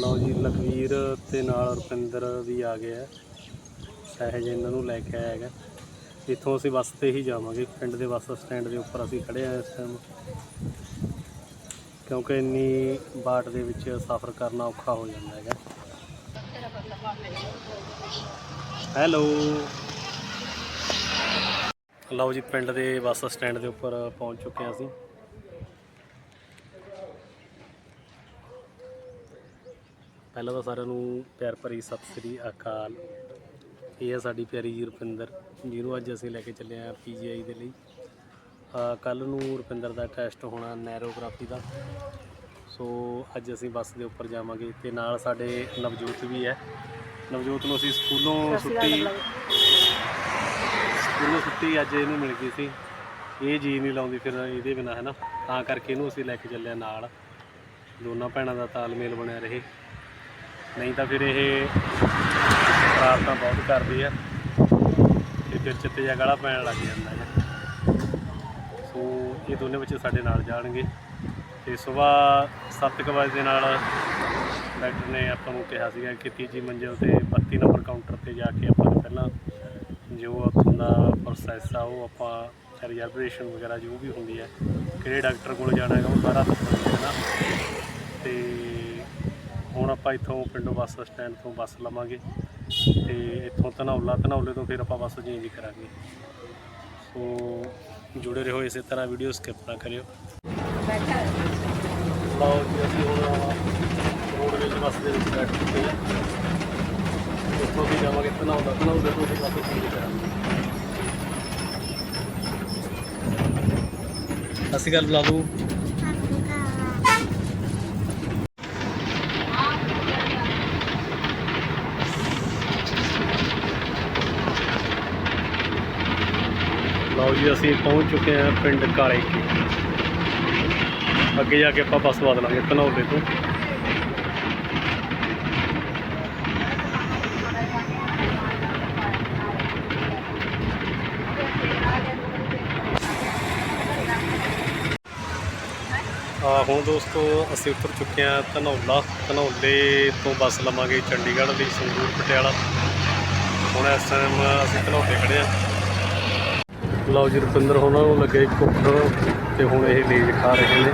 ਲਓ ਜੀ, ਲਖਵੀਰ ਤੇ ਨਾਲ ਰੁਪਿੰਦਰ ਵੀ ਆ ਗਿਆ ਸਹਿਜ ਇਹਨਾਂ ਨੂੰ ਲੈ ਕੇ ਆਇਆ ਹੈਗਾ। ਇੱਥੋਂ ਅਸੀਂ ਬੱਸ ਤੇ ਹੀ ਜਾਵਾਂਗੇ। ਪਿੰਡ ਦੇ ਬੱਸ ਸਟੈਂਡ ਦੇ ਉੱਪਰ ਅਸੀਂ ਖੜੇ ਆ ਇਸ ਟਾਈਮ ਕਿਉਂਕਿ ਇੰਨੀ ਬਾਟ ਦੇ ਵਿੱਚ ਸਫ਼ਰ ਕਰਨਾ ਔਖਾ ਹੋ ਜਾਂਦਾ ਹੈਗਾ। ਹੈਲੋ। ਲਓ ਜੀ, ਪਿੰਡ ਦੇ ਬੱਸ ਸਟੈਂਡ ਦੇ ਉੱਪਰ ਪਹੁੰਚ ਚੁੱਕੇ ਹਾਂ ਅਸੀਂ। ਪਹਿਲਾਂ ਤਾਂ ਸਾਰਿਆਂ ਨੂੰ ਪਿਆਰ ਭਰੀ ਸਤਿ ਸ੍ਰੀ ਅਕਾਲ। ਇਹ ਹੈ ਸਾਡੀ ਪਿਆਰੀ ਜੀ ਰੁਪਿੰਦਰ ਜਿਹਨੂੰ ਅੱਜ ਅਸੀਂ ਲੈ ਕੇ ਚੱਲੇ ਆ ਪੀਜੀਆਈ ਦੇ ਲਈ। ਕੱਲ ਨੂੰ ਰੁਪਿੰਦਰ ਦਾ ਟੈਸਟ ਹੋਣਾ ਨੈਰੋਗ੍ਰਾਫੀ ਦਾ। ਸੋ ਅੱਜ ਅਸੀਂ ਬੱਸ ਦੇ ਉੱਪਰ ਜਾਵਾਂਗੇ ਤੇ ਨਾਲ ਸਾਡੇ ਨਵਜੋਤ ਵੀ ਹੈ। ਨਵਜੋਤ ਨੂੰ ਅਸੀਂ ਸਕੂਲੋਂ ਛੁੱਟੀ ਸਕੂਲੋਂ ਛੁੱਟੀ ਅੱਜ ਇਹਨੂੰ ਮਿਲ ਗਈ ਸੀ। ਇਹ ਜੀ ਨਹੀਂ ਲਾਉਂਦੀ ਫਿਰ ਇਹਦੇ ਬਿਨਾ ਹੈ ਨਾ? ਤਾਂ ਕਰਕੇ ਇਹਨੂੰ ਅਸੀਂ ਲੈ ਕੇ ਚੱਲਿਆ ਨਾਲ। ਦੋਨਾਂ ਭੈਣਾਂ ਦਾ ਤਾਲਮੇਲ ਬਣਿਆ ਰਹੇ। ਨਹੀਂ ਤਾਂ ਫਿਰ ਇਹ ਸ਼ਰਾਰਤਾਂ ਬਹੁਤ ਕਰਦੀ ਹੈ ਤੇ ਫਿਰ ਚਿੱਤੇ ਜਿਹਾ ਗਲਾ ਪੈਣ ਲੱਗ ਜਾਂਦਾ ਹੈ ਸੋ ਇਹ ਦੋਨੇ ਬੱਚੇ ਸਾਡੇ ਨਾਲ ਜਾਣਗੇ। ਤੇ ਸਵੇਰ 7:00 ਵਜੇ ਦੇ ਨਾਲ ਡਾਕਟਰ ਨੇ ਆਪਾਂ ਨੂੰ ਕਿਹਾ ਸੀਗਾ ਕਿ ਤੀਜੀ ਮੰਜ਼ਿਲ ਤੇ 32 ਨੰਬਰ ਕਾਊਂਟਰ ਤੇ ਜਾ ਕੇ ਆਪਾਂ ਨੂੰ ਪਹਿਲਾਂ ਜੋ ਉੱਥੋਂ ਦਾ ਪ੍ਰੋਸੈਸ ਆ, ਉਹ ਆਪਾਂ ਰਿਜ਼ਰਵੇਸ਼ਨ ਵਗੈਰਾ ਜੋ ਵੀ ਹੁੰਦੀ ਹੈ ਕਿਹੜੇ ਡਾਕਟਰ ਕੋਲ ਜਾਣਾ ਹੈਗਾ, ਉਹ ਸਾਰਾ ਦੱਸਣਗੇ ਨਾ। ਤੇ ਹੁਣ ਆਪਾਂ ਇੱਥੋਂ ਪਿੰਡੋਂ ਬੱਸ ਸਟੈਂਡ ਤੋਂ ਬੱਸ ਲਵਾਂਗੇ ਤੇ ਇੱਥੋਂ ਧਨੌਲਾ, ਧਨੌਲੇ ਤੋਂ ਫਿਰ ਆਪਾਂ ਬੱਸ ਚੇਂਜ ਕਰਾਂਗੇ। ਸੋ ਜੁੜੇ ਰਹੋ ਇਸੇ ਤਰ੍ਹਾਂ ਵੀਡੀਓ ਸਕਿਪ ਨਾ ਕਰਿਓ। ਲਓ ਜੀ, ਅਸੀਂ ਹੁਣ ਰੋਡਵੇਜ਼ ਬੱਸ ਦੇ ਵਿੱਚ ਬੈਠ ਚੁੱਕੇ ਹਾਂ। ਇੱਥੋਂ ਵੀ ਜਾਵਾਂਗੇ ਧਨੌਲਾ, ਧਨੌਲੇ ਤੋਂ ਫਿਰ ਬੱਸ ਚੇਂਜ ਕਰਾਂਗੇ। ਅਸੀਂ ਗੱਲ ਬੁਲਾ ਦੂ ਲਓ ਜੀ, ਅਸੀਂ ਪਹੁੰਚ ਚੁੱਕੇ ਹਾਂ ਪਿੰਡ ਕਾਲੇ ਕੀ ਅੱਗੇ ਜਾ ਕੇ ਆਪਾਂ ਬੱਸ ਬਦਲਾਂਗੇ ਧਨੌਲੇ ਤੋਂ। ਆ, ਹੁਣ ਦੋਸਤੋ, ਅਸੀਂ ਉੱਤਰ ਚੁੱਕੇ ਹਾਂ ਧਨੌਲਾ ਧਨੌਲੇ ਤੋਂ ਬੱਸ ਲਵਾਂਗੇ ਚੰਡੀਗੜ੍ਹ ਲਈ ਸੰਗਰੂਰ, ਪਟਿਆਲਾ। ਹੁਣ ਇਸ ਟਾਈਮ ਅਸੀਂ ਧਨੌਲੇ ਖੜੇ ਹਾਂ। ਲਓ ਜੀ, ਰੁਪਿੰਦਰ ਉਹਨਾਂ ਨੂੰ ਲੱਗੇ ਕੁੱਕਰ ਤੇ ਹੁਣ ਇਹ ਲੇਜ ਖਾ ਰਹੇ ਨੇ।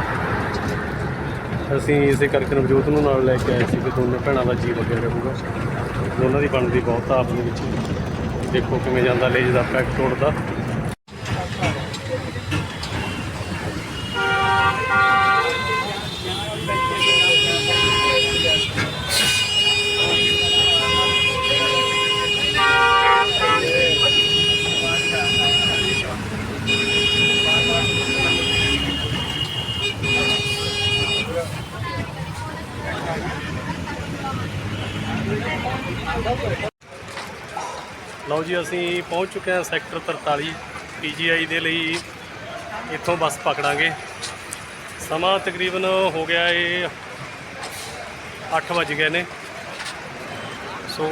ਅਸੀਂ ਇਸੇ ਕਰਕੇ ਨਵਜੋਤ ਨੂੰ ਨਾਲ ਲੈ ਕੇ ਆਏ ਸੀ ਕਿ ਦੋਨੇ ਭੈਣਾਂ ਦਾ ਜੀ ਲੱਗਿਆ ਰਹੂਗਾ। ਦੋਨਾਂ ਦੀ ਬਣਦੀ ਬਹੁਤ ਆ ਆਪਣੀ ਵਿੱਚ। ਦੇਖੋ ਕਿਵੇਂ ਜਾਂਦਾ ਲੇਜ ਦਾ ਪੈਕਟ ਤੋੜਦਾ। ਲਓ ਜੀ, ਅਸੀਂ ਪਹੁੰਚ ਚੁੱਕੇ ਹਾਂ ਸੈਕਟਰ 43 ਪੀਜੀਆਈ ਦੇ ਲਈ। ਇੱਥੋਂ ਬੱਸ ਪਕੜਾਂਗੇ। ਸਮਾਂ ਤਕਰੀਬਨ ਹੋ ਗਿਆ ਏ 8 ਵਜ ਗਏ ਨੇ। ਸੋ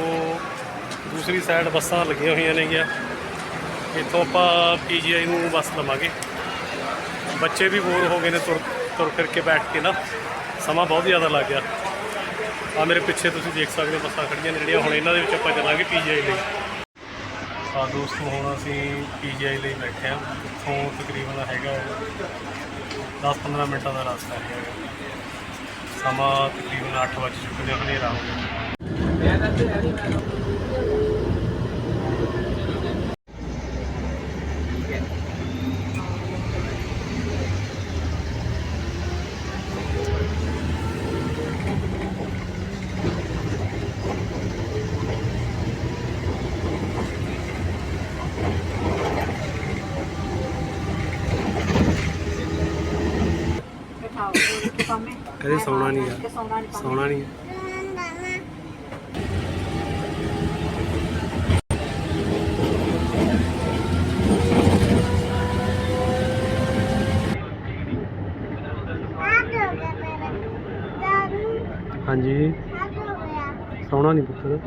ਦੂਸਰੀ ਸਾਈਡ ਬੱਸਾਂ ਲੱਗੀਆਂ ਹੋਈਆਂ ਨੇਗੀਆਂ। ਇੱਥੋਂ ਆਪਾਂ ਪੀਜੀਆਈ ਨੂੰ ਬੱਸ ਲਵਾਂਗੇ। ਬੱਚੇ ਵੀ ਬੋਰ ਹੋ ਗਏ ਨੇ, ਤੁਰ ਤੁਰ ਫਿਰ ਕੇ ਬੈਠ ਕੇ ਨਾ। ਸਮਾਂ ਬਹੁਤ ਜ਼ਿਆਦਾ ਲੱਗ ਗਿਆ। ਆ ਮੇਰੇ ਪਿੱਛੇ ਤੁਸੀਂ ਦੇਖ ਸਕਦੇ ਹੋ ਬੱਸਾਂ ਖੜੀਆਂ ਨੇ, ਜਿਹੜੀਆਂ ਹੁਣ ਇਹਨਾਂ ਦੇ ਵਿੱਚ ਆਪਾਂ ਚੱਲਾਂਗੇ ਪੀਜੀਆਈ ਲਈ। ਆ ਦੋਸਤੋ ਹੁਣ ਅਸੀਂ ਪੀਜੀਆਈ ਲਈ ਬੈਠੇ ਹਾਂ। ਇੱਥੋਂ ਤਕਰੀਬਨ ਹੈਗਾ 10-15 ਮਿੰਟਾਂ ਦਾ ਰਸਤਾ ਹੈਗਾ। ਸਮਾਂ ਤਕਰੀਬਨ 8 ਵਜੇ ਚੁੱਕੇ ਨੇ, ਹਨੇਰਾ ਹੋ ਗਿਆ। ਕਦੇ ਸੌਣਾ ਨਹੀਂ ਆ। ਸੌਣਾ ਨਹੀਂ ਹਾਂਜੀ। ਸੌਣਾ ਨਹੀਂ ਪੁੱਤਰ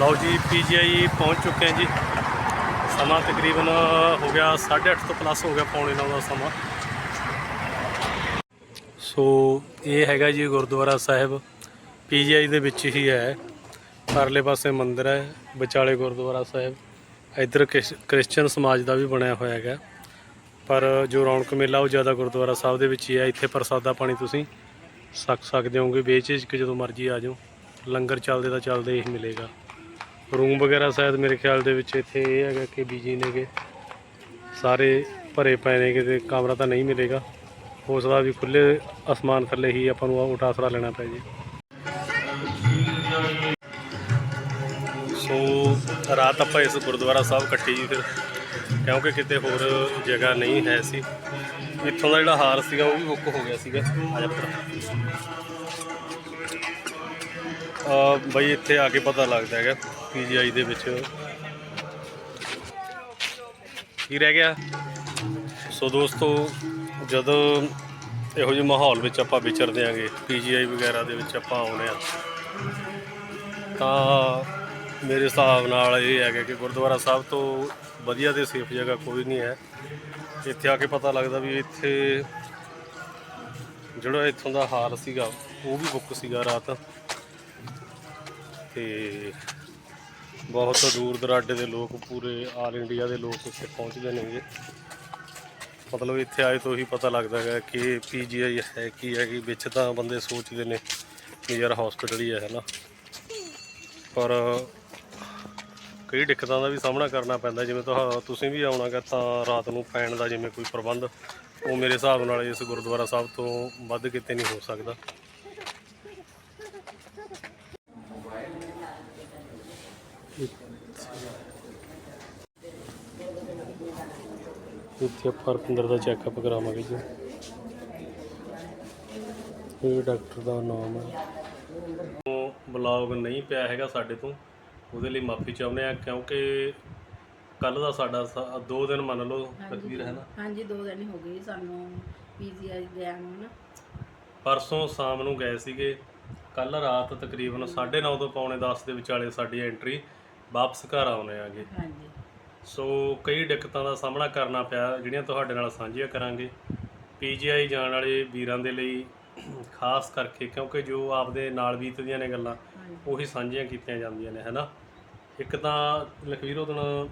ਲਓ ਜੀ ਪੀਜੀਆਈ ਪਹੁੰਚ ਚੁੱਕੇ ਹਾਂ ਜੀ। ਸਮਾਂ ਤਕਰੀਬਨ ਹੋ ਗਿਆ 8:30 ਤੋਂ ਪਲੱਸ ਹੋ ਗਿਆ ਪੌਣੇ 9 ਦਾ ਸਮਾਂ। ਸੋ ਇਹ ਹੈਗਾ ਜੀ ਗੁਰਦੁਆਰਾ ਸਾਹਿਬ। ਪੀਜੀਆਈ ਦੇ ਵਿੱਚ ਹੀ ਹੈ। ਪਰਲੇ ਪਾਸੇ ਮੰਦਿਰ ਹੈ, ਵਿਚਾਲੇ ਗੁਰਦੁਆਰਾ ਸਾਹਿਬ। ਇੱਧਰ ਕ੍ਰਿਸ- ਕ੍ਰਿਸਚੀਅਨ ਸਮਾਜ ਦਾ ਵੀ ਬਣਿਆ ਹੋਇਆ ਹੈਗਾ। ਪਰ ਜੋ ਰੌਣਕ ਮੇਲਾ, ਉਹ ਜ਼ਿਆਦਾ ਗੁਰਦੁਆਰਾ ਸਾਹਿਬ ਦੇ ਵਿੱਚ ਹੀ ਹੈ। ਇੱਥੇ ਪ੍ਰਸਾਦਾ ਪਾਣੀ ਤੁਸੀਂ ਛਕ ਸਕਦੇ ਹੋਗੇ ਵੇਚ ਕਿ ਜਦੋਂ ਮਰਜ਼ੀ ਆ ਜਾਓ। ਲੰਗਰ ਚੱਲਦੇ ਤਾਂ ਚੱਲਦੇ ਹੀ ਮਿਲੇਗਾ। ਰੂਮ ਵਗੈਰਾ ਸ਼ਾਇਦ ਮੇਰੇ ਖਿਆਲ ਦੇ ਵਿੱਚ ਇੱਥੇ ਇਹ ਹੈਗਾ ਕਿ ਬੀਜੀ ਨੇਗੇ। ਸਾਰੇ ਭਰੇ ਪਏ ਨੇ ਕਿਤੇ ਕਮਰਾ ਤਾਂ ਨਹੀਂ ਮਿਲੇਗਾ। ਹੋ ਸਕਦਾ ਵੀ ਖੁੱਲੇ ਅਸਮਾਨ ਥੱਲੇ ਹੀ ਆਪਾਂ ਨੂੰ ਊਂਠ ਆਸਰਾ ਲੈਣਾ ਪੈ ਜੇ। ਸੋ ਰਾਤ ਆਪਾਂ ਇਸ ਗੁਰਦੁਆਰਾ ਸਾਹਿਬ ਕੱਟੀ ਜੀ ਫਿਰ, ਕਿਉਂਕਿ ਕਿਤੇ ਹੋਰ ਜਗ੍ਹਾ ਨਹੀਂ ਹੈ ਸੀ। ਇੱਥੋਂ ਦਾ ਜਿਹੜਾ ਹਾਰ ਸੀਗਾ ਉਹ ਵੀ ਬੁੱਕ ਹੋ ਗਿਆ ਸੀਗਾ। ਆ ਜਾ ਆ ਬਈ ਇੱਥੇ ਆ ਕੇ ਪਤਾ ਲੱਗਦਾ ਹੈਗਾ। ਪੀਜੀਆਈ ਦੇ ਵਿੱਚ। ਕੀ ਰਹਿ ਗਿਆ? ਸੋ ਦੋਸਤੋ, ਜਦੋਂ ਇਹੋ ਜਿਹੇ ਮਾਹੌਲ ਵਿੱਚ ਆਪਾਂ ਵਿਚਰਦੇ ਆਂਗੇ, ਪੀਜੀਆਈ ਵਗੈਰਾ ਦੇ ਵਿੱਚ ਆਪਾਂ ਆਉਨੇ ਆ, ਤਾਂ ਮੇਰੇ ਹਿਸਾਬ ਨਾਲ ਇਹ ਹੈਗਾ ਕਿ ਗੁਰਦੁਆਰਾ ਸਾਹਿਬ ਤੋਂ ਵਧੀਆ ਤੇ ਸੇਫ ਜਗ੍ਹਾ ਕੋਈ ਨਹੀਂ ਹੈ। ਇੱਥੇ ਆ ਕੇ ਪਤਾ ਲੱਗਦਾ ਵੀ ਇੱਥੇ ਜਿਹੜਾ ਇੱਥੋਂ ਦਾ ਹਾਲ ਸੀਗਾ, ਉਹ ਵੀ ਬੁੱਕ ਸੀਗਾ ਰਾਤ। ਤੇ ਬਹੁਤ ਦੂਰ ਦਰਾਡੇ ਦੇ ਲੋਕ, ਪੂਰੇ ਆਲ ਇੰਡੀਆ ਦੇ ਲੋਕ ਇੱਥੇ ਪਹੁੰਚਦੇ ਨੇਗੇ ਮਤਲਬ ਇੱਥੇ ਆਏ ਤੋਂ ਹੀ ਪਤਾ ਲੱਗਦਾ ਹੈ ਕਿ ਪੀਜੀਆਈ ਹੈ ਕੀ ਹੈ, ਕਿ ਵਿੱਚ ਤਾਂ ਬੰਦੇ ਸੋਚਦੇ ਨੇ ਕਿ ਯਾਰ ਹਸਪੀਟਲ ਹੀ ਹੈ ਨਾ ਪਰ ਕਈ ਦਿੱਕਤਾਂ ਦਾ ਵੀ ਸਾਹਮਣਾ ਕਰਨਾ ਪੈਂਦਾ, ਜਿਵੇਂ ਤੁਹਾ, ਤੁਸੀਂ ਵੀ ਆਉਣਾਗਾ ਤਾਂ ਰਾਤ ਨੂੰ ਪੈਣ ਦਾ ਜਿਵੇਂ ਕੋਈ ਪ੍ਰਬੰਧ, ਉਹ ਮੇਰੇ ਹਿਸਾਬ ਨਾਲ ਇਸ ਗੁਰਦੁਆਰਾ ਸਾਹਿਬ ਤੋਂ ਵੱਧ ਕਿਤੇ ਨਹੀਂ ਹੋ ਸਕਦਾ। ਇੱਥੇ ਆਪਾਂ ਰੁਪਿੰਦਰ ਦਾ ਚੈੱਕਅਪ ਕਰਾਵਾਂਗੇ ਜੀ। ਇਹ ਡਾਕਟਰ ਦਾ ਨਾਮ ਹੈ। ਉਹ ਬਲੌਗ ਨਹੀਂ ਪਿਆ ਹੈਗਾ ਸਾਡੇ ਤੋਂ। ਉਹਦੇ ਲਈ ਮਾਫੀ ਚਾਹੁੰਦੇ ਆ ਕਿਉਂਕਿ ਕੱਲ ਦਾ ਸਾਡਾ ਸ- ਦੋ ਦਿਨ ਮੰਨ ਲਓ ਤਕਦੀਰ ਹੈ ਨਾ। ਹਾਂਜੀ ਦੋ ਦਿਨ ਹੀ ਹੋ ਗਏ ਸਾਨੂੰ ਪੀਜੀਆਈ ਗਿਆ ਨੂੰ ਨਾ। ਪਰਸੋਂ ਸ਼ਾਮ ਨੂੰ ਗਏ ਸੀਗੇ। ਕੱਲ ਰਾਤ ਤਕਰੀਬਨ 9:30 ਤੋਂ ਪੌਣੇ 10 ਦੇ ਵਿਚਾਲੇ ਸਾਡੀ ਐਂਟਰੀ ਵਾਪਸ ਘਰ ਆਉਣੇ ਆਗੇ। ਹਾਂਜੀ। ਸੋ ਕਈ ਦਿੱਕਤਾਂ ਦਾ ਸਾਹਮਣਾ ਕਰਨਾ ਪਿਆ ਜਿਹੜੀਆਂ ਤੁਹਾਡੇ ਨਾਲ ਸਾਂਝੀਆਂ ਕਰਾਂਗੇ। ਪੀਜੀਆਈ ਜਾਣ ਵਾਲੇ ਵੀਰਾਂ ਦੇ ਲਈ ਖਾਸ ਕਰਕੇ ਕਿਉਂਕਿ ਜੋ ਆਪਦੇ ਨਾਲ ਬੀਤਦੀਆਂ ਨੇ ਗੱਲਾਂ ਉਹੀ ਸਾਂਝੀਆਂ ਕੀਤੀਆਂ ਜਾਂਦੀਆਂ ਨੇ ਹੈਨਾ? ਇੱਕ ਤਾਂ ਲਖਵੀਰ ਉਦੋਂ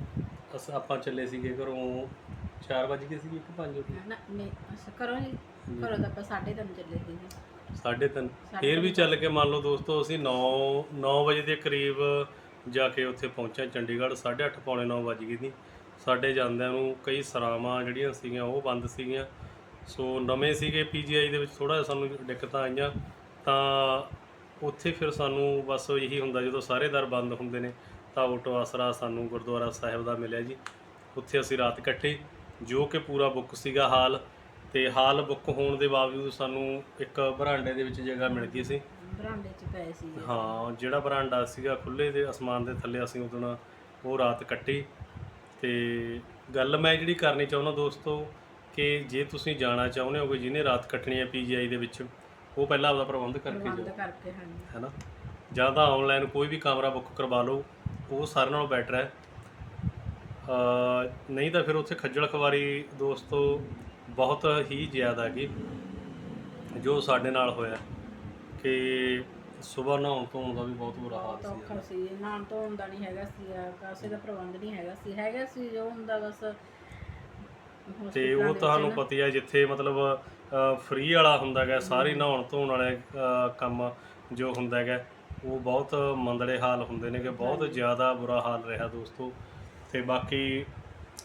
ਅਸ ਆਪਾਂ ਚੱਲੇ ਸੀਗੇ ਘਰੋਂ 4 ਵਜੇ ਗਏ ਸੀਗੇ ਕਿ 5 ਵਜੇ ਨਾ ਨਹੀਂ ਅੱਛਾ ਕਰੋ ਜੀ ਕਰੋ ਤਾਂ ਆਪਾਂ ਸਾਢੇ ਤਿੰਨ ਚੱਲੇ ਸੀ ਜੀ ਸਾਢੇ ਤਿੰਨ। ਫੇਰ ਵੀ ਚੱਲ ਕੇ ਮੰਨ ਲਓ ਦੋਸਤੋ ਅਸੀਂ 9 9 ਵਜੇ ਦੇ ਕਰੀਬ ਜਾ ਕੇ ਉੱਥੇ ਪਹੁੰਚਿਆ, ਚੰਡੀਗੜ੍ਹ 8:30 ਪੌਣੇ 9 ਵਜ ਗਈ ਸੀ। ਸਾਡੇ ਜਾਂਦਿਆਂ ਨੂੰ ਕਈ ਸਰਾਵਾਂ ਜਿਹੜੀਆਂ ਸੀਗੀਆਂ, ਉਹ ਬੰਦ ਸੀਗੀਆਂ। ਸੋ ਨਵੇਂ ਸੀਗੇ ਪੀਜੀਆਈ ਦੇ ਵਿੱਚ ਥੋੜਾ ਜਿਹਾ ਸਾਨੂੰ ਦਿੱਕਤਾਂ ਆਈਆਂ। ਤਾਂ ਉੱਥੇ ਫਿਰ ਸਾਨੂੰ ਬਸ ਇਹੀ ਹੁੰਦਾ, ਜਦੋਂ ਸਾਰੇ ਦਰ ਬੰਦ ਹੁੰਦੇ ਨੇ, ਤਾਂ ਆਟੋ ਆਸਰਾ ਸਾਨੂੰ ਗੁਰਦੁਆਰਾ ਸਾਹਿਬ ਦਾ ਮਿਲਿਆ ਜੀ। ਉੱਥੇ ਅਸੀਂ ਰਾਤ ਕੱਟੀ ਜੋ ਕਿ ਪੂਰਾ ਬੁੱਕ ਸੀਗਾ ਹਾਲ। ਤੇ ਹਾਲ ਬੁੱਕ ਹੋਣ ਦੇ ਬਾਵਜੂਦ ਸਾਨੂੰ ਇੱਕ ਬਰਾਂਡੇ ਦੇ ਵਿੱਚ ਜਗ੍ਹਾ ਮਿਲ ਗਈ ਸੀ। ਬਰਾਂਡੇ 'ਚ ਪਏ ਸੀ। ਹਾਂ ਜਿਹੜਾ ਬਰਾਂਡਾ ਸੀਗਾ ਖੁੱਲੇ ਦੇ ਅਸਮਾਨ ਦੇ ਥੱਲੇ ਅਸੀਂ ਉਦੋਂ ਉਹ ਰਾਤ ਕੱਟੀ। ਤੇ ਗੱਲ ਮੈਂ ਜਿਹੜੀ ਕਰਨੀ ਚਾਹੁੰਦਾ ਦੋਸਤੋ ਕਿ ਜੇ ਤੁਸੀਂ ਜਾਣਾ ਚਾਹੁੰਦੇ ਹੋਗੇ ਜਿਹਨੇ ਰਾਤ ਕੱਟਣੀ ਹੈ ਪੀਜੀਆਈ ਦੇ ਵਿੱਚ ਉਹ ਪਹਿਲਾਂ ਆਪਦਾ ਪ੍ਰਬੰਧ ਕਰਕੇ ਪ੍ਰਬੰਧ ਜਾਓ। ਕਰਕੇ ਹਾਂਜੀ। ਹੈਨਾ? ਜਾਂ ਤਾਂ ਆਨਲਾਈਨ ਕੋਈ ਵੀ ਕਮਰਾ ਬੁੱਕ ਕਰਵਾ ਲਓ ਉਹ ਸਾਰਿਆਂ ਨਾਲੋਂ ਬੈਟਰ ਹੈ। ਅ ਨਹੀਂ ਤਾਂ ਫਿਰ ਉੱਥੇ ਖੱਜਲ ਖਵਾਰੀ ਦੋਸਤੋ ਬਹੁਤ ਹੀ ਜ਼ਿਆਦਾ ਹੈਗੀ ਜੋ ਸਾਡੇ ਨਾਲ ਹੋਇਆ। ਕਿ ਸਵੇਰ ਨਹਾਉਣ ਧੋਣ ਦਾ ਵੀ ਬਹੁਤ ਬੁਰਾ ਹਾਲ ਬਹੁਤ ਸੀ ਔਖਾ ਸੀ ਨਾਮ ਤੋਂ ਹੁੰਦਾ ਨਹੀਂ ਹੈਗਾ ਸੀ ਕਾਸੇ ਦਾ ਪ੍ਰਬੰਧ ਨਹੀਂ ਹੈਗਾ ਸੀ। ਹੈਗਾ ਸੀ ਜੋ ਹੁੰਦਾ ਬਸ ਤੇ ਉਹ ਦੇ ਤੁਹਾਨੂੰ ਨਾ। ਪਤਾ ਹੀ ਹੈ ਜਿੱਥੇ ਮਤਲਬ ਫ੍ਰੀ ਵਾਲਾ ਹੁੰਦਾ ਹੈਗਾ ਸਾਰੀ ਨਹਾਉਣ ਧੋਣ ਵਾਲੇ ਕੰਮ ਜੋ ਹੁੰਦਾ ਹੈਗਾ ਉਹ ਬਹੁਤ ਮੰਦੜੇ ਹਾਲ ਹੁੰਦੇ ਨੇ ਕਿ ਬਹੁਤ ਜ਼ਿਆਦਾ ਬੁਰਾ ਹਾਲ ਰਿਹਾ ਦੋਸਤੋ। ਤੇ ਬਾਕੀ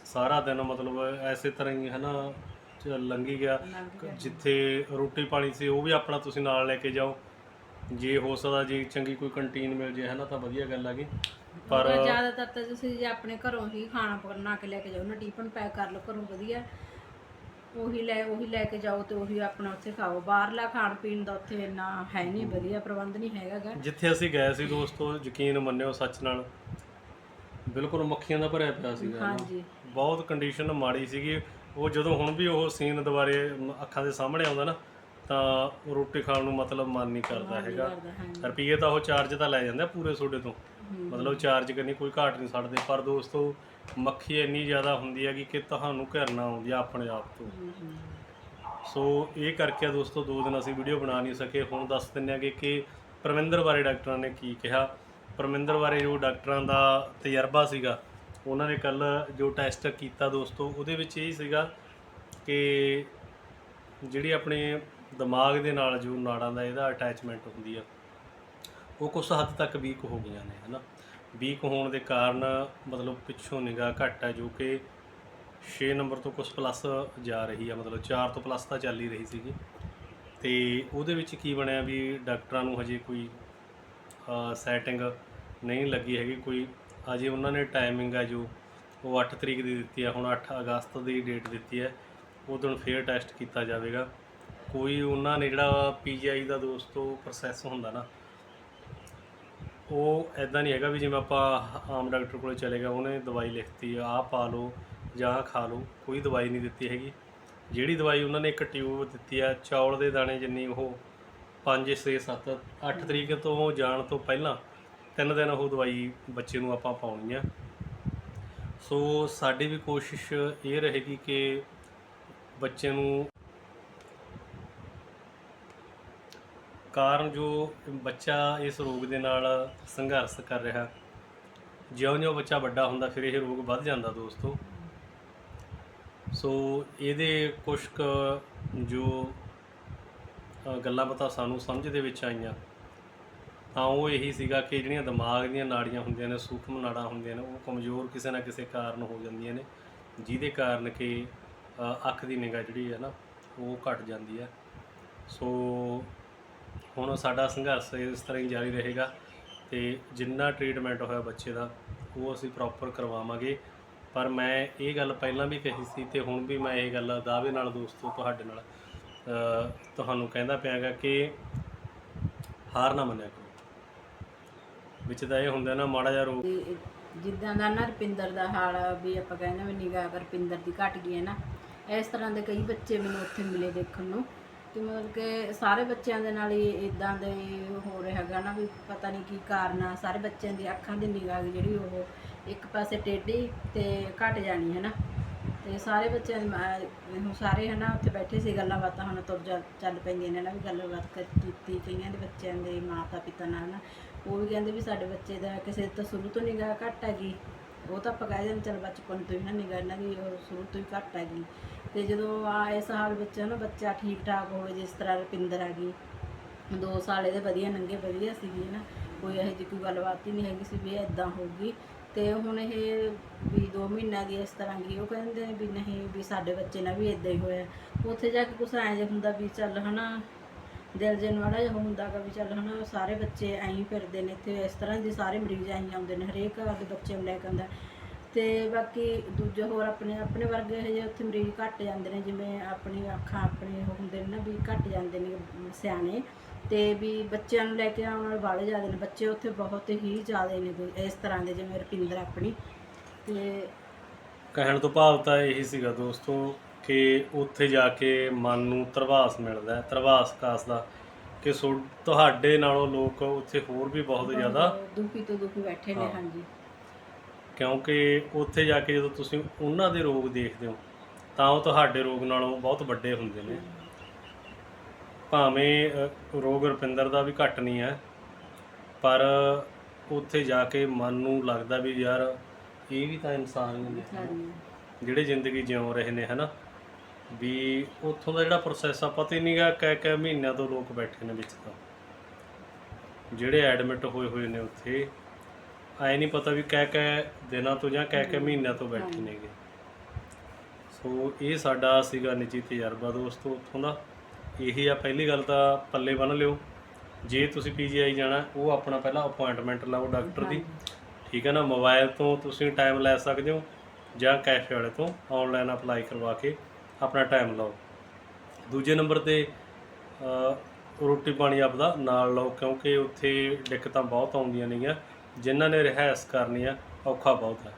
ਸਾਰਾ ਦਿਨ ਮਤਲਬ ਐਸੇ ਤਰ੍ਹਾਂ ਹੀ ਹੈ ਨਾ ਚ- ਲੰਘੀ ਗਿਆ। ਲੰਘ ਗਿਆ। ਜਿੱਥੇ ਰੋਟੀ ਪਾਣੀ ਸੀ ਉਹ ਵੀ ਆਪਣਾ ਤੁਸੀਂ ਨਾਲ ਲੈ ਕੇ ਜਾਓ। ਜੇ ਹੋ ਸਕਦਾ ਜੇ ਚੰਗੀ ਕੋਈ ਕੰਟੀਨ ਮਿਲ ਜੇ ਹੈ ਨਾ ਤਾਂ ਵਧੀਆ ਗੱਲ ਹੈਗੀ ਪਰ ਪਰ ਜ਼ਿਆਦਾਤਰ ਤਾਂ ਤੁਸੀਂ ਜੇ ਆਪਣੇ ਘਰੋਂ ਹੀ ਖਾਣਾ ਬਣਾ ਕੇ ਲੈ ਕੇ ਜਾਓ ਨਾ ਟਿਫਨ ਪੈਕ ਕਰ ਲਓ ਘਰੋਂ ਵਧੀਆ। ਉਹੀ ਲੈ ਉਹੀ ਲੈ ਕੇ ਜਾਓ ਤੇ ਉਹੀ ਆਪਣਾ ਉੱਥੇ ਖਾਓ। ਬਾਹਰਲਾ ਖਾਣ ਪੀਣ ਦਾ ਉੱਥੇ ਇੰਨਾ ਹੈ ਨਹੀਂ ਵਧੀਆ ਪ੍ਰਬੰਧ ਨਹੀਂ ਹੈਗਾ ਗਾ ਜਿੱਥੇ ਅਸੀਂ ਗਏ ਸੀ ਦੋਸਤੋ ਯਕੀਨ ਮੰਨਿਓ ਸੱਚ ਨਾਲ ਬਿਲਕੁਲ ਮੱਖੀਆਂ ਦਾ ਭਰਿਆ ਪਿਆ ਸੀਗਾ ਨਾ। ਹਾਂਜੀ। ਬਹੁਤ ਕੰਡੀਸ਼ਨ ਮਾੜੀ ਸੀਗੀ। ਉਹ ਜਦੋਂ ਹੁਣ ਵੀ ਉਹ ਸੀਨ ਦੁਬਾਰੇ ਮ- ਅੱਖਾਂ ਦੇ ਸਾਹਮਣੇ ਆਉਂਦਾ ਨਾ ਤਾਂ ਰੋਟੀ ਖਾਣ ਨੂੰ ਮਤਲਬ ਮਨ ਨਹੀਂ ਕਰਦਾ ਹੈਗਾ। ਰੁਪਈਏ ਤਾਂ ਉਹ ਚਾਰਜ ਤਾਂ ਲੈ ਜਾਂਦੇ ਆ ਪੂਰੇ ਤੁਹਾਡੇ ਤੋਂ। ਮਤਲਬ ਚਾਰਜ ਕਰਨੀ ਕੋਈ ਘਾਟ ਨਹੀਂ ਛੱਡਦੇ ਪਰ ਦੋਸਤੋ ਮੱਖੀ ਇੰਨੀ ਜ਼ਿਆਦਾ ਹੁੰਦੀ ਹੈਗੀ ਕਿ ਤੁਹਾਨੂੰ ਘਿਰਨਾ ਆਉਂਦੀ ਆ ਆਪਣੇ ਆਪ ਤੋਂ। ਸੋ ਇਹ ਕਰਕੇ ਆ ਦੋਸਤੋ ਦੋ ਦਿਨ ਅਸੀਂ ਵੀਡੀਓ ਬਣਾ ਨਹੀਂ ਸਕੇ। ਹੁਣ ਦੱਸ ਦਿੰਨੇ ਆਗੇ ਕਿ ਪਰਮਿੰਦਰ ਬਾਰੇ ਡਾਕਟਰਾਂ ਨੇ ਕੀ ਕਿਹਾ। ਪਰਮਿੰਦਰ ਬਾਰੇ ਜੋ ਡਾਕਟਰਾਂ ਦਾ ਤਜਰਬਾ ਸੀਗਾ ਉਹਨਾਂ ਨੇ ਕੱਲ ਜੋ ਟੈਸਟ ਕੀਤਾ ਦੋਸਤੋ ਉਹਦੇ ਵਿੱਚ ਇਹ ਸੀਗਾ ਕਿ ਜਿਹੜੀ ਆਪਣੇ ਦਿਮਾਗ ਦੇ ਨਾਲ ਜੋ ਨਾੜਾਂ ਦਾ ਇਹਦਾ ਅਟੈਚਮੈਂਟ ਹੁੰਦੀ ਆ। ਉਹ ਕੁਝ ਹੱਦ ਤੱਕ ਵੀਕ ਹੋ ਗਈਆਂ ਨੇ, ਹਨਾ। ਵੀਕ ਹੋਣ ਦੇ ਕਾਰਨ ਮਤਲਬ ਪਿੱਛੋਂ ਨਿਗਾਹ ਘੱਟ ਹੈ ਜੋ ਕਿ 6 ਨੰਬਰ ਤੋਂ ਕੁਝ ਪਲੱਸ ਜਾ ਰਹੀ ਆ, ਮਤਲਬ 4 ਤੋਂ ਪਲੱਸ ਤਾਂ ਚੱਲ ਹੀ ਰਹੀ ਸੀਗੀ। ਤੇ ਉਹਦੇ ਵਿੱਚ ਕੀ ਬਣਿਆ ਵੀ ਡਾਕਟਰਾਂ ਨੂੰ ਹਜੇ ਕੋਈ ਸੈਟਿੰਗ ਨਹੀਂ ਲੱਗੀ ਹੈਗੀ, ਕੋਈ ਅਜੇ ਉਹਨਾਂ ਨੇ ਟਾਈਮਿੰਗ ਆ ਜੋ ਉਹ 8 ਤਰੀਕ ਦੀ ਦਿੱਤੀ ਆ, ਹੁਣ 8 ਅਗਸਤ ਦੀ ਡੇਟ ਦਿੱਤੀ ਹੈ ਉਹ ਦਿਨ ਫੇਰ ਟੈਸਟ ਕੀਤਾ ਜਾਵੇਗਾ। ਕੋਈ ਉਹਨਾਂ ਨੇ ਜਿਹੜਾ ਪੀਜੀਆਈ ਦਾ ਦੋਸਤੋ ਪ੍ਰੋਸੈਸ ਹੁੰਦਾ ਨਾ ਉਹ ਐਦਾਂ ਨਹੀਂ ਹੈਗਾ ਵੀ ਜਿਵੇਂ ਆਪਾਂ ਆਮ ਡਾਕਟਰ ਕੋਲੇ ਚਲੇ ਗਏ ਉਹਨੇ ਦਵਾਈ ਲਿਖਤੀ ਆ ਪਾ ਲਓ ਜਾਂ ਖਾ ਲਓ ਕੋਈ ਦਵਾਈ ਨਹੀਂ ਦਿੱਤੀ ਹੈਗੀ। ਜਿਹੜੀ ਦਵਾਈ ਉਹਨਾਂ ਨੇ ਇੱਕ ਟਿਊਬ ਦਿੱਤੀ ਆ ਚੌਲ ਦੇ ਦਾਣੇ ਜਿੰਨੀ ਉਹ 5 6 7 8 ਤਰੀਕ ਤੋਂ ਜਾਣ ਤੋਂ ਪਹਿਲਾਂ ਤਿੰਨ ਦਿਨ ਉਹ ਦਵਾਈ ਬੱਚੇ ਨੂੰ ਆਪਾਂ ਪਾਉਣੀ ਆ। ਸੋ ਸਾਡੀ ਵੀ ਕੋਸ਼ਿਸ਼ ਇਹ ਰਹੇਗੀ ਕਿ ਬੱਚੇ ਨੂੰ ਕਾਰਨ ਜੋ ਬੱਚਾ ਇਸ ਰੋਗ ਦੇ ਨਾਲ ਸੰਘਰਸ਼ ਕਰ ਰਿਹਾ, ਜਿਉਂ-ਜਿਉਂ ਬੱਚਾ ਵੱਡਾ ਹੁੰਦਾ, ਫਿਰ ਇਹ ਰੋਗ ਵੱਧ ਜਾਂਦਾ ਦੋਸਤੋ। ਸੋ ਇਹਦੇ ਕੁਝ ਕੁ ਜੋ ਗੱਲਾਂ ਪਤਾ ਸਾਨੂੰ ਸਮਝ ਦੇ ਵਿੱਚ ਆਈਆਂ, ਤਾਂ ਉਹ ਇਹੀ ਸੀਗਾ ਕਿ ਜਿਹੜੀਆਂ ਦਿਮਾਗ ਦੀਆਂ ਨਾੜੀਆਂ ਹੁੰਦੀਆਂ ਨੇ, ਸੂਖਮ ਨਾੜਾਂ ਹੁੰਦੀਆਂ ਨੇ, ਉਹ ਕਮਜ਼ੋਰ ਕਿਸੇ ਨਾ ਕਿਸੇ ਕਾਰਨ ਹੋ ਜਾਂਦੀਆਂ ਨੇ, ਜਿਹਦੇ ਕਾਰਨ ਕਿ ਅੱਖ ਦੀ ਨਿਗਾਹ ਜਿਹੜੀ ਹੈ ਨਾ, ਉਹ ਘਟ ਜਾਂਦੀ ਹੈ। ਸੋ ਹੁਣ ਸਾਡਾ ਸੰਘਰਸ਼ ਇਸ ਤਰ੍ਹਾਂ ਹੀ ਜਾਰੀ ਰਹੇਗਾ ਤੇ ਜਿੰਨਾ ਟ੍ਰੀਟਮੈਂਟ ਹੋਇਆ ਬੱਚੇ ਦਾ, ਉਹ ਅਸੀਂ ਪ੍ਰੋਪਰ ਕਰਵਾਵਾਂਗੇ। ਪਰ ਮੈਂ ਇਹ ਗੱਲ ਪਹਿਲਾਂ ਵੀ ਕਹੀ ਸੀ ਤੇ ਹੁਣ ਵੀ ਮੈਂ ਇਹ ਗੱਲ ਦਾਅਵੇ ਨਾਲ ਦੋਸਤੋ ਤੁਹਾਡੇ ਨਾਲ ਤੁਹਾਨੂੰ ਕਹਿੰਦਾ ਪਿਆਗਾ ਕਿ ਹਾਰ ਨਾ ਮੰਨਿਆ ਕਰੋ। ਵਿੱਚ ਤਾਂ ਇਹ ਹੁੰਦਾ ਨਾ, ਮਾੜਾ ਜਿਹਾ ਰੋਗ ਜਿੱਦਾਂ ਦਾ ਨਾ ਰਪਿੰਦਰ ਦਾ ਹਾਲ ਵੀ ਆਪਾਂ ਕਹਿੰਦੇ ਵੀ ਨਿਗਾਹ ਰਪਿੰਦਰ ਦੀ ਘਟ ਗਈ ਹੈ ਨਾ, ਇਸ ਤਰ੍ਹਾਂ ਦੇ ਕਈ ਬੱਚੇ ਮੈਨੂੰ ਉੱਥੇ ਮਿਲੇ ਦੇਖਣ ਨੂੰ। ਕਿ ਮਤਲਬ ਕਿ ਸਾਰੇ ਬੱਚਿਆਂ ਦੇ ਨਾਲ ਹੀ ਇਦਾਂ ਦੇ ਹੋ ਰਿਹਾ ਹੈਗਾ ਨਾ ਵੀ ਪਤਾ ਨਹੀਂ ਕੀ ਕਾਰਨ ਆ, ਸਾਰੇ ਬੱਚਿਆਂ ਦੀ ਅੱਖਾਂ ਦੀ ਨਿਗਾਹ ਜਿਹੜੀ ਉਹ ਇੱਕ ਪਾਸੇ ਟੇਢੀ ਤੇ ਘਟ ਜਾਣੀ ਹੈ ਨਾ। ਤੇ ਸਾਰੇ ਬੱਚਿਆਂ ਦੀ ਮੈਂ- ਹੁਣ ਸਾਰੇ ਹਨਾ ਉੱਥੇ ਬੈਠੇ ਸੀ, ਗੱਲਾਂ ਬਾਤਾਂ ਹੁਣ ਤੁਰ ਚੱਲ ਪੈਂਦੀਆਂ ਨੇ ਨਾ ਵੀ ਗੱਲਬਾਤ ਕਰ- ਕੀਤੀ ਕਈਆਂ ਦੇ ਬੱਚਿਆਂ ਦੇ ਮਾਤਾ ਪਿਤਾ ਨਾਲ ਨਾ। ਉਹ ਵੀ ਕਹਿੰਦੇ ਵੀ ਸਾਡੇ ਬੱਚੇ ਦਾ ਕਿਸੇ ਤੋਂ ਸ਼ੁਰੂ ਤੋਂ ਨਿਗਾਹ ਘੱਟ ਹੈਗੀ। ਉਹ ਤਾਂ ਆਪਾਂ ਕਹਿ ਦਿੰਦੇ ਚਲ ਬਚਪਨ ਤੋਂ ਹੀ ਨਾ ਨਿਗਾਹ ਇਹਨਾਂ ਦੀ ਉਹ ਸ਼ੁਰੂ ਤੋਂ ਹੀ ਘੱਟ ਹੈਗੀ। ਤੇ ਜਦੋਂ ਆ ਇਸ ਹਾਲ ਵਿੱਚ ਨਾ ਬੱਚਾ ਠੀਕ ਠਾਕ ਹੋਵੇ, ਜਿਸ ਤਰ੍ਹਾਂ ਰੁਪਿੰਦਰ ਆ ਗਈ ਦੋ ਸਾਲ ਇਹਦੇ ਵਧੀਆ ਨੰਗੇ ਵਧੀਆ ਸੀਗੀ ਨਾ ਕੋਈ ਇਹੋ ਜਿਹੀ ਕੋਈ ਗੱਲਬਾਤ ਹੀ ਨਹੀਂ ਹੈਗੀ ਸੀ ਵੀ ਇਦਾਂ ਹੋਊਗੀ ਤੇ ਹੁਣ ਇਹ ਵੀ 2 ਮਹੀਨਿਆਂ ਦੀ ਇਸ ਤਰ੍ਹਾਂ ਕੀ ਉਹ ਕਹਿੰਦੇ ਵੀ ਨਹੀਂ ਵੀ ਸਾਡੇ ਬੱਚੇ ਨਾਲ ਵੀ ਇਦਾਂ ਹੀ ਹੋਇਆ। ਉੱਥੇ ਜਾ ਕੇ ਕੁਛ ਐਂ ਜਿਹਾ ਹੁੰਦਾ ਵੀ ਚੱਲ ਹਨਾ, ਦਿਲ ਜੇ ਨੂੰ ਮਾੜਾ ਜਿਹਾ ਹੁੰਦਾ ਗਾ ਵੀ ਚੱਲ ਹਨਾ, ਸਾਰੇ ਬੱਚੇ ਐਂ ਹੀ ਫਿਰਦੇ ਨੇ ਇੱਥੇ, ਇਸ ਤਰ੍ਹਾਂ ਦੇ ਸਾਰੇ ਮਰੀਜ਼ ਐਂ ਆਉਂਦੇ ਨੇ, ਹਰੇਕ ਆਪਦੇ ਬੱਚੇ ਨੂੰ ਲੈ ਕੇ ਆਉਂਦਾ। ਤੇ ਬਾਕੀ ਦੂਜੇ ਹੋਰ ਆਪਣੇ ਆਪਣੇ ਵਰਗੇ ਇਹ ਜਿਹੇ ਉੱਥੇ ਮਰੀਜ਼ ਘੱਟ ਜਾਂਦੇ ਨੇ ਜਿਵੇਂ ਆਪਣੀ ਅੱਖਾਂ ਆਪਣੇ ਹੁੰਦੇ ਨੇ ਨਾ ਵੀ ਘੱਟ ਜਾਂਦੇ ਨੇ ਸਿਆਣੇ। ਤੇ ਵੀ ਬੱਚਿਆਂ ਨੂੰ ਲੈ ਕੇ ਆਉਣ ਵਾਲੇ ਬਾਲੇ ਜ਼ਿਆਦਾ ਨੇ ਬੱਚੇ ਉੱਥੇ ਬਹੁਤ ਹੀ ਜ਼ਿਆਦਾ ਨੇ ਇਸ ਤਰ੍ਹਾਂ ਦੇ ਜਿਵੇਂ ਰੁਪਿੰਦਰ ਆਪਣੀ। ਤੇ ਕਹਿਣ ਤੋਂ ਭਾਵ ਤਾਂ ਇਹੀ ਸੀਗਾ ਦੋਸਤੋ ਕਿ ਉੱਥੇ ਜਾ ਕੇ ਮਨ ਨੂੰ ਤਰਵਾਸ ਮਿਲਦਾ ਹੈ ਤਰਵਾਸ ਕਾਸ ਦਾ ਕਿ ਤੁਹਾਡੇ ਨਾਲੋਂ ਲੋਕ ਉੱਥੇ ਹੋਰ ਵੀ ਬਹੁਤ ਜ਼ਿਆਦਾ ਦੁਖੀ ਤੋਂ ਦੁਖੀ ਬੈਠੇ ਨੇ। ਹਾਂਜੀ। ਕਿਉਂਕਿ ਉੱਥੇ ਜਾ ਕੇ ਜਦੋਂ ਤੁਸੀਂ ਉਹਨਾਂ ਦੇ ਰੋਗ ਦੇਖਦੇ ਹੋ, ਤਾਂ ਉਹ ਤੁਹਾਡੇ ਰੋਗ ਨਾਲੋਂ ਬਹੁਤ ਵੱਡੇ ਹੁੰਦੇ ਨੇ। ਭਾਵੇਂ ਰੋਗ ਰੁਪਿੰਦਰ ਦਾ ਵੀ ਘੱਟ ਨਹੀਂ ਹੈ, ਪਰ ਉੱਥੇ ਜਾ ਕੇ ਮਨ ਨੂੰ ਲੱਗਦਾ ਵੀ ਯਾਰ, ਇਹ ਵੀ ਤਾਂ ਇਨਸਾਨ ਹੀ ਨੇ ਜਿਹੜੇ ਜ਼ਿੰਦਗੀ ਜਿਉਂ ਰਹੇ ਨੇ, ਹਨਾ? ਵੀ ਉੱਥੋਂ ਦਾ ਜਿਹੜਾ ਪ੍ਰੋਸੈਸ ਆ, ਪਤਾ ਹੀ ਨਹੀਂਗਾ ਕਹਿ ਕਹਿ ਮਹੀਨਿਆਂ ਤੋਂ ਲੋਕ ਬੈਠੇ ਨੇ ਵਿੱਚ ਤਾਂ। ਜਿਹੜੇ ਐਡਮਿਟ ਹੋਏ ਹੋਏ ਨੇ ਉੱਥੇ ਐ ਨਹੀਂ ਪਤਾ ਵੀ ਕਹਿ ਕਹਿ ਦਿਨਾਂ ਤੋਂ ਜਾਂ ਕਹਿ ਕਹਿ ਮਹੀਨਿਆਂ ਤੋਂ ਬੈਠੇ। ਨੇਗੇ। ਸੋ ਇਹ ਸਾਡਾ ਸੀਗਾ ਨਿੱਜੀ ਤਜਰਬਾ ਦੋਸਤੋ ਉੱਥੋਂ ਦਾ। ਇਹੀ ਆ ਪਹਿਲੀ ਗੱਲ ਤਾਂ ਪੱਲੇ ਬੰਨ ਲਿਓ। ਜੇ ਤੁਸੀਂ ਪੀਜੀਆਈ ਜਾਣਾ ਉਹ ਆਪਣਾ ਪਹਿਲਾਂ ਅਪਾਇੰਟਮੈਂਟ ਲਓ ਡਾਕਟਰ ਦੀ। ਠੀਕ ਹੈ ਨਾ? ਮੋਬਾਈਲ ਤੋਂ ਤੁਸੀਂ ਟਾਈਮ ਲੈ ਸਕਦੇ ਹੋ ਜਾਂ ਕੈਫੇ ਵਾਲੇ ਤੋਂ। ਆਨਲਾਈਨ ਅਪਲਾਈ ਕਰਵਾ ਕੇ ਆਪਣਾ ਟਾਈਮ ਲਓ। ਦੂਜੇ ਨੰਬਰ ਤੇ ਰੋਟੀ ਪਾਣੀ ਆਪਦਾ ਨਾਲ ਲਓ ਕਿਉਂਕਿ ਉੱਥੇ ਦਿੱਕਤਾਂ ਬਹੁਤ ਆਉਂਦੀਆਂ ਨੇਗੀਆਂ। ਜਿਨ੍ਹਾਂ ਨੇ ਰਿਹਾਇਸ਼ ਕਰਨੀ ਆ ਔਖਾ ਬਹੁਤ ਹੈ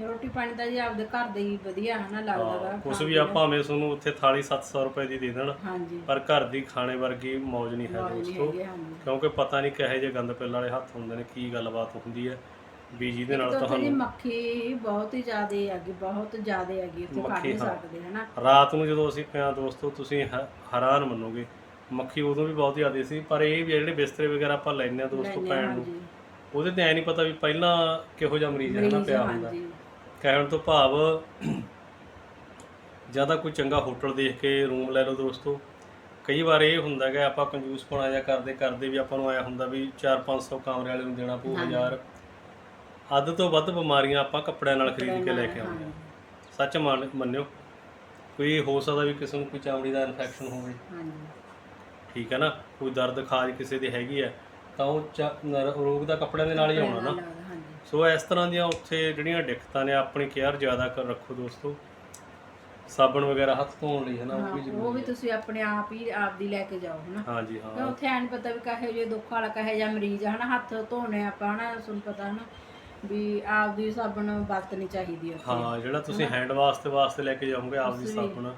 ਰੋਟੀ ਪਾਣੀ ਦਾ ਜੀ ਆਪਦੇ ਘਰ ਦੇ ਹੀ ਵਧੀਆ ਹਨਾ ਲੱਗਦਾ ਵਾ ਕੁਝ ਵੀ। ਆ ਭਾਵੇਂ ਤੁਹਾਨੂੰ ਉੱਥੇ ਥਾਲੀ 700 ਰੁਪਏ ਦੀ ਦੇ ਦੇਣ ਹਾਂਜੀ ਪਰ ਘਰ ਦੀ ਖਾਣੇ ਵਰਗੀ ਮੌਜ ਨਹੀਂ ਹੈ ਦੋਸਤੋ ਹੈਗੀ, ਹਾਂਜੀ ਕਿਉਂਕਿ ਪਤਾ ਨਹੀਂ ਕਿਹੋ ਜਿਹੇ ਗੰਦ ਪਿੱਲ ਵਾਲੇ ਹੱਥ ਹੁੰਦੇ ਨੇ ਕੀ ਗੱਲਬਾਤ ਹੁੰਦੀ ਹੈ ਵੀ ਜਿਹਦੇ ਨਾਲ ਉੱਥੇ ਦੀ ਤੁਹਾਨੂੰ ਮੱਖੀ ਬਹੁਤ ਹੀ ਜ਼ਿਆਦੇ ਹੈਗੀ ਬਹੁਤ ਜ਼ਿਆਦੇ ਹੈਗੀ ਉੱਥੇ ਕੱਢ ਮੱਖੀ, ਨਹੀਂ ਹਾਂ। ਸਕਦੇ ਹਨਾ ਰਾਤ ਨੂੰ ਜਦੋਂ ਅਸੀਂ ਪਿਆ ਦੋਸਤੋ ਤੁਸੀਂ ਹੈ- ਹੈਰਾਨ ਮੰਨੋਗੇ ਮੱਖੀ ਉਦੋਂ ਵੀ ਬਹੁਤ ਜ਼ਿਆਦਾ ਸੀ ਪਰ ਇਹ ਵੀ ਆ ਜਿਹੜੇ ਬਿਸਤਰੇ ਵਗੈਰਾ ਆਪਾਂ ਲੈਂਦੇ ਆ ਦੋਸਤੋ ਲੈਂਦੇ ਪੈਣ ਨੂੰ ਉਹਦੇ ਤੇ ਐ ਨਹੀਂ ਪਤਾ ਵੀ ਪਹਿਲਾਂ ਕਿਹੋ ਜਿਹਾ ਮਰੀਜ਼ ਹੈ ਨਾ ਮਰੀਜ਼ ਪਿਆ ਹੁੰਦਾ। ਹਾਂਜੀ। ਕਹਿਣ ਤੋਂ ਭਾਵ ਜ਼ਿਆਦਾ ਕੋਈ ਚੰਗਾ ਹੋਟਲ ਦੇਖ ਕੇ ਰੂਮ ਲੈ ਲਓ ਦੋਸਤੋ। ਕਈ ਵਾਰ ਇਹ ਹੁੰਦਾ ਕਿ ਆਪਾਂ ਕੰਜੂਸ ਪਣਾ ਜਾਂ ਕਰਦੇ ਕਰਦੇ ਵੀ ਆਪਾਂ ਨੂੰ ਆਇਆ ਹੁੰਦਾ ਵੀ 4-500 ਕਮਰੇ ਵਾਲੇ ਨੂੰ ਦੇਣਾ ਪਊ ਹਾਂਜੀ। ਹਜ਼ਾਰ ਅੱਧ ਤੋਂ ਵੱਧ ਬਿਮਾਰੀਆਂ ਆਪਾਂ ਕੱਪੜਿਆਂ ਨਾਲ ਖਰੀਦ ਕੇ ਲੈ ਕੇ ਆਉਂਦੇ ਹਾਂ। ਸੱਚ ਮੰਨ- ਮੰਨਿਓ। ਕੋਈ ਹੋ ਸਕਦਾ ਵੀ ਕਿਸੇ ਨੂੰ ਕੋਈ ਚਮੜੀ ਦਾ ਇਨਫੈਕਸ਼ਨ ਹੋਵੇ। ਹਾਂਜੀ। ਠੀਕ ਹੈ ਨਾ? ਕੋਈ ਦਰਦ ਖਾਜ ਕਿਸੇ ਦੀ ਹੈਗੀ ਹੈ। ਤਾਂ ਉਹ ਚ- ਨ- ਰੋਗ ਦਾ ਕੱਪੜਿਆਂ ਦੇ ਨਾਲ ਹੀ ਆਉਣਾ ਨਾ। ਹਾਂਜੀ। ਸੋ ਇਸ ਤਰ੍ਹਾਂ ਦੀਆਂ ਉੱਥੇ ਜਿਹੜੀਆਂ ਦਿੱਕਤਾਂ ਨੇ ਆਪਣੀ ਕੇਅਰ ਜ਼ਿਆਦਾ ਕਰ ਰੱਖੋ ਦੋਸਤੋ। ਸਾਬਣ ਵਗੈਰਾ ਹੱਥ ਧੋਣ ਲਈ ਹੈ ਨਾ ਉਹ ਵੀ ਹਾਂ, ਉਹ ਜ਼ਰੂਰੀ ਵੀ ਹੈ। ਤੁਸੀਂ ਆਪਣੇ ਆਪ ਹੀ ਆਪ ਦੀ ਲੈ ਕੇ ਜਾਓ ਹਨਾ। ਹਾਂਜੀ ਕਿਉਂ ਹਾਂ ਉੱਥੇ ਐਂ ਨੀ ਪਤਾ ਵੀ ਕਹੇ ਜੇ ਦੁੱਖ ਵਾਲਾ ਕਹੇ ਜਾਂ ਮਰੀਜ਼ ਆ ਹਨਾ ਹੱਥ ਧੋਣੇ ਆਪਾਂ ਹਨਾ ਤੁਹਾਨੂੰ ਪਤਾ ਹਨਾ ਵੀ ਆਪ ਦੀ ਸਾਬਣ ਵਰਤਣੀ ਚਾਹੀਦੀ ਹੈ ਉੱਥੇ। ਹਾਂ ਜਿਹੜਾ ਤੁਸੀਂ ਹੈਂਡ ਵਾਸਤੇ ਵਾਸਤੇ ਲੈ ਕੇ ਜਾਓਗੇ ਆਪ ਦੀ ਤੁਸੀਂ ਵੀ। ਸਾਬਣ।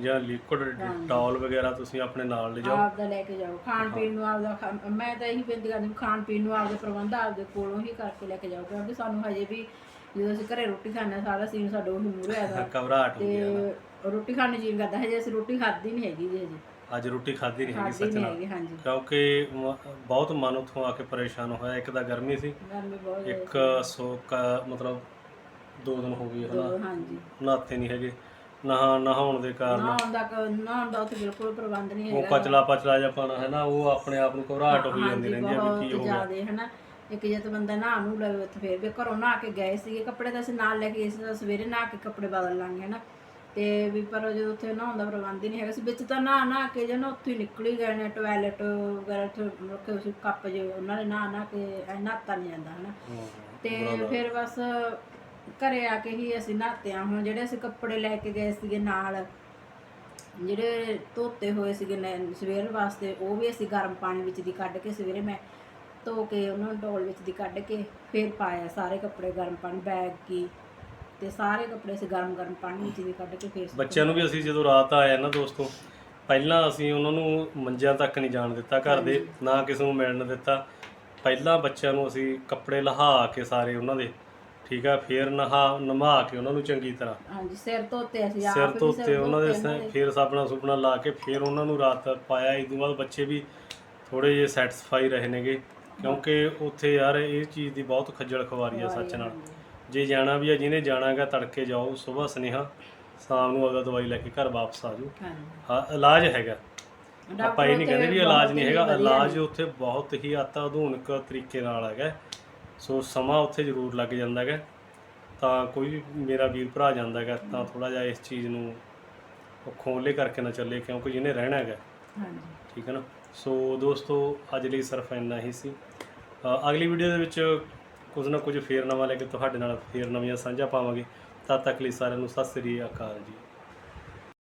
ਜਾਂ ਲਿਕੁਇਡ ਟਾਵਲ ਵਗੈਰਾ ਤੁਸੀਂ ਆਪਣੇ ਨਾਲ ਲੈ ਜਾਓ ਆਪ ਦਾ ਲੈ ਕੇ ਜਾਓ ਖਾਣ ਪੀਣ ਨੂੰ ਆਪਦਾ ਖਾ- ਮੈਂ ਤਾਂ ਇਹੀ ਬੇਨਤੀ ਕਰਦੀ ਹਾਂ ਖਾਣ ਪੀਣ ਨੂੰ ਆਪਦੇ ਪ੍ਰਬੰਧ ਆਪਦੇ ਕੋਲੋਂ ਹੀ ਕਰਕੇ ਲੈ ਕੇ ਜਾਓ ਕਿਉਂਕਿ ਸਾਨੂੰ ਹਜੇ ਵੀ ਜਦੋਂ ਅਸੀਂ ਘਰੇ ਰੋਟੀ ਖਾਂਦੇ ਹਾਂ ਸਾਰਾ ਸੀਨ ਸਾਡੇ ਉਹੀ ਮੂਹਰੇ ਆਦਾ ਘਬਰਾਹਟ ਹੁੰਦੀ ਹੈ ਤੇ ਰੋਟੀ ਖਾਣ ਨੂੰ ਜੀਨ ਕਰਦਾ ਹਜੇ ਅਸੀਂ ਰੋਟੀ ਖਾਧੀ ਨਹੀਂ ਹੈਗੀ ਜੀ ਹਜੇ। ਅੱਜ ਰੋਟੀ ਖਾਧੀ ਨਹੀਂ ਹੈਗੀ ਖਾਧੀ ਸੱਚ ਨਹੀਂ ਨਾਲ। ਹੈਗੀ ਹਾਂਜੀ। ਕਿਉਂਕਿ ਮ- ਬਹੁਤ ਮਨ ਉੱਥੋਂ ਆ ਕੇ ਪਰੇਸ਼ਾਨ ਹੋਇਆ ਇੱਕ ਤਾਂ ਗਰਮੀ ਸੀ ਗਰਮੀ ਬਹੁਤ ਇੱਕ ਸੋ। ਕ- ਮਤਲਬ ਦੋ ਦਿਨ ਹੋ ਗਏ ਹਨਾ। ਹਾਂਜੀ। ਨਹਾਤੇ ਨਹੀਂ ਹੈਗੇ। ਨਹਾ ਨਹਾਉਣ ਦੇ ਕਾਰਨ। ਨਹਾਉਣ ਦਾ ਕ- ਨਹਾਉਣ ਦਾ ਉੱਥੇ ਬਿਲਕੁਲ ਪ੍ਰਬੰਧ ਨਹੀਂ ਉਹ ਹੈਗਾ ਕਚਲਾ ਪਚਲਾ ਜਿਹਾ ਪਾਣਾ ਹੈ ਨਾ ਉਹ ਆਪਣੇ ਆਪ ਨੂੰ ਘਬਰਾਹਟ ਹੋਈ ਜਾਂਦੀ ਰਹਿੰਦੀ ਹੈ ਵੀ ਕੀ ਹੋ ਗਿਆ। ਜ਼ਿਆਦੇ ਹਨਾ ਇੱਕ ਜੇ ਤਾਂ ਬੰਦਾ ਨਹਾ ਨੂੰ ਲਵੇ ਉੱਥੇ ਫੇਰ ਵੀ ਘਰੋਂ ਨਹਾ ਕੇ ਗਏ ਸੀਗੇ ਕੱਪੜੇ ਤਾਂ ਅਸੀਂ ਨਾਲ ਲੈ ਕੇ ਗਏ ਸੀ ਤਾਂ ਸਵੇਰੇ ਨਹਾ ਕੇ ਕੱਪੜੇ ਬਦਲ ਲਾਂਗੇ ਹਨਾ ਤੇ ਵੀ ਪਰ ਜਦੋਂ ਉੱਥੇ ਨਹਾਉਣ ਦਾ ਪ੍ਰਬੰਧ ਹੀ ਨਹੀਂ ਹੈਗਾ ਸੀ ਵਿੱਚ ਤਾਂ ਨਹਾ ਨਹਾ ਕੇ ਜੇ ਨਾ ਉੱਥੇ ਹੀ ਨਿਕਲ ਹੀ ਗਏ ਨੇ ਟਾਇਲਟ ਵਗੈਰਾ ਉੱਥੇ ਰੱਖੇ ਹੋਏ ਸੀ ਕੱਪ ਜੇ ਉਹਨਾਂ ਨੇ ਨਹਾ ਨਹਾ ਕੇ ਐ ਨਹਾਤਾ ਨਹੀਂ ਜਾਂਦਾ ਹਨਾ ਤੇ ਫਿਰ ਬਸ ਘਰੇ ਆ ਕੇ ਹੀ ਅਸੀਂ ਨਹਾਤੇ ਆ ਹੁਣ ਜਿਹੜੇ ਅਸੀਂ ਕੱਪੜੇ ਲੈ ਕੇ ਗਏ ਸੀਗੇ ਨਾਲ ਜਿਹੜੇ ਧੋਤੇ ਹੋਏ ਸੀਗੇ ਨੈ- ਸਵੇਰ ਵਾਸਤੇ ਉਹ ਵੀ ਅਸੀਂ ਗਰਮ ਪਾਣੀ ਵਿੱਚ ਦੀ ਕੱਢ ਕੇ ਸਵੇਰੇ ਮੈਂ ਧੋ ਕੇ ਉਹਨਾਂ ਨੂੰ ਡੋਲ ਵਿੱਚ ਦੀ ਕੱਢ ਕੇ ਫਿਰ ਪਾਇਆ ਸਾਰੇ ਕੱਪੜੇ ਗਰਮ ਪਾਣੀ ਬੈਗ ਕੀ ਤੇ ਸਾਰੇ ਕੱਪੜੇ ਅਸੀਂ ਗਰਮ ਗਰਮ ਪਾਣੀ ਵਿੱਚ ਦੀ ਕੱਢ ਕੇ ਫਿਰ ਬੱਚਿਆਂ ਨੂੰ ਵੀ ਅਸੀਂ ਜਦੋਂ ਰਾਤ ਆਏ ਨਾ ਦੋਸਤੋ ਪਹਿਲਾਂ ਅਸੀਂ ਉਹਨਾਂ ਨੂੰ ਮੰਜਿਆਂ ਤੱਕ ਨਹੀਂ ਜਾਣ ਦਿੱਤਾ ਘਰ ਦੇ ਨਾ ਕਿਸੇ ਨੂੰ ਮਿਲਣ ਦਿੱਤਾ। ਪਹਿਲਾਂ ਬੱਚਿਆਂ ਨੂੰ ਅਸੀਂ ਕੱਪੜੇ ਲਹਾ ਕੇ ਸਾਰੇ ਉਹਨਾਂ ਦੇ ਠੀਕ ਆ ਫਿਰ ਨਹਾ ਨਮਾ ਕੇ ਉਹਨਾਂ ਨੂੰ ਚੰਗੀ ਤਰ੍ਹਾਂ। ਹਾਂਜੀ ਸਿਰ ਧੋਤੇ ਅਸੀਂ ਆਪ ਸਿਰ ਵੀ ਤੋਂ ਸਿਰ ਉੱਤੇ ਉਹਨਾਂ ਦੇ ਧੋਤੇ ਸ- ਫਿਰ ਸਾਬਣਾ ਸੁਪਨਾ ਲਾ ਕੇ ਫਿਰ ਉਹਨਾਂ ਨੂੰ ਰਾਤ ਪਾਇਆ। ਇਸ ਤੋਂ ਬਾਅਦ ਬੱਚੇ ਵੀ ਥੋੜੇ ਜਿਹੇ ਸੈਟੀਸਫਾਈ ਰਹੇ ਨੇਗੇ ਕਿਉਂਕਿ ਉੱਥੇ ਯਾਰ ਇਹ ਚੀਜ਼ ਦੀ ਬਹੁਤ ਖੱਜਲ ਖਵਾਰੀ ਆ ਸੱਚ ਨਾਲ। ਜੇ ਜਾਣਾ ਵੀ ਆ ਜਿਹਨੇ ਜਾਣਾਗਾ ਤੜਕੇ ਜਾਓ ਸਵੇਰ ਸੁਨੇਹਾ ਸ਼ਾਮ ਨੂੰ ਆਪਦਾ ਦਵਾਈ ਲੈ ਕੇ ਘਰ ਵਾਪਸ ਆ ਜਾਓ। ਹਾਂਜੀ। ਹਾਂ ਇਲਾਜ ਹੈਗਾ। ਆਪਾਂ ਇਹ ਨਹੀਂ ਕਹਿੰਦੇ ਵੀ ਇਲਾਜ ਨਹੀਂ ਹੈਗਾ ਇਲਾਜ ਉੱਥੇ ਬਹੁਤ ਹੀ ਆਤਾ ਆਧੁਨਿਕ ਤਰੀਕੇ ਨਾਲ ਹੈਗਾ। ਸੋ ਸਮਾਂ ਉੱਥੇ ਜ਼ਰੂਰ ਲੱਗ ਜਾਂਦਾ ਹੈਗਾ। ਤਾਂ ਕੋਈ ਵੀ ਮੇਰਾ ਵੀਰ ਭਰਾ ਜਾਂਦਾ ਹੈਗਾ ਤਾਂ ਥੋੜਾ ਜਿਹਾ ਇਸ ਚੀਜ਼ ਨੂੰ ਖੋਲੇ ਕਰਕੇ ਨਾ ਚੱਲੇ ਕਿਉਂਕਿ ਜਿਹਨੇ ਰਹਿਣਾ ਹੈਗਾ। ਹਾਂਜੀ। ਠੀਕ ਹੈ ਨਾ? ਸੋ ਦੋਸਤੋ ਅੱਜ ਲਈ ਸਿਰਫ ਇੰਨਾ ਹੀ ਸੀ। ਅ, ਅਗਲੀ ਵੀਡੀਓ ਦੇ ਵਿੱਚ ਕੁਝ ਨਾ ਕੁਝ ਫੇਰ ਨਵਾਂ ਲੈ ਕੇ ਤੁਹਾਡੇ ਨਾਲ ਫੇਰ ਨਵੀਆਂ ਸਾਂਝਾ ਪਾਵਾਂਗੇ। ਤਦ ਤੱਕ ਲਈ ਸਾਰਿਆਂ ਨੂੰ ਸਤਿ ਸ੍ਰੀ ਅਕਾਲ ਜੀ।